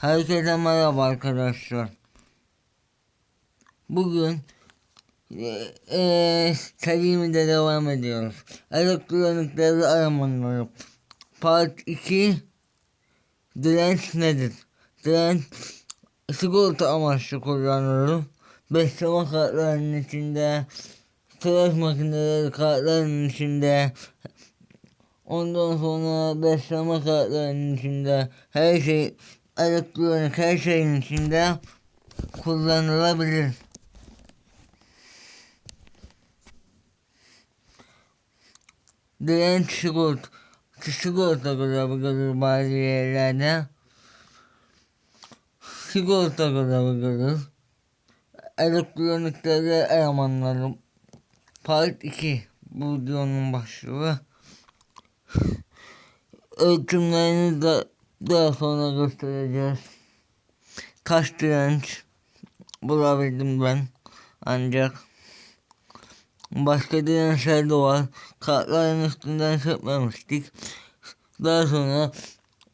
Herkese merhaba arkadaşlar. Bugün eee e, serimize devam ediyoruz. Elektronik devre aramanları. Part 2 Direnç nedir? Direnç sigorta amaçlı kullanılır. Besleme kartlarının içinde, tıraş makineleri kartlarının içinde, ondan sonra besleme kartlarının içinde, her şey elektronik her şeyin içinde kullanılabilir. Direnç sigorta, sigorta görevi görür bazı yerlerde. Sigorta görevi görür. Elektronikleri elemanları. Part 2 bu videonun başlığı. Ölçümlerini de daha sonra göstereceğiz. Kaç direnç bulabildim ben ancak başka dirençler de var. Kartların üstünden sökmemiştik. Daha sonra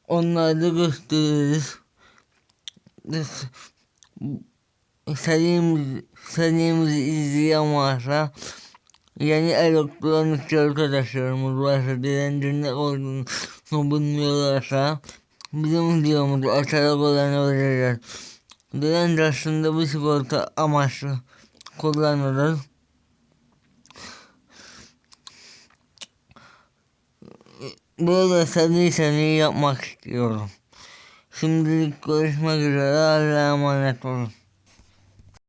onları da gösteririz. Serimiz, serimizi izleyen varsa yeni elektronikçi arkadaşlarımız varsa direncin ne olduğunu bilmiyorlarsa bizim videomuzu açarak öğrenebilirler. Direnç aslında bu sigorta amaçlı kullanılır. Böyle seri seri yapmak istiyorum. Şimdilik görüşmek üzere. Allah'a emanet olun.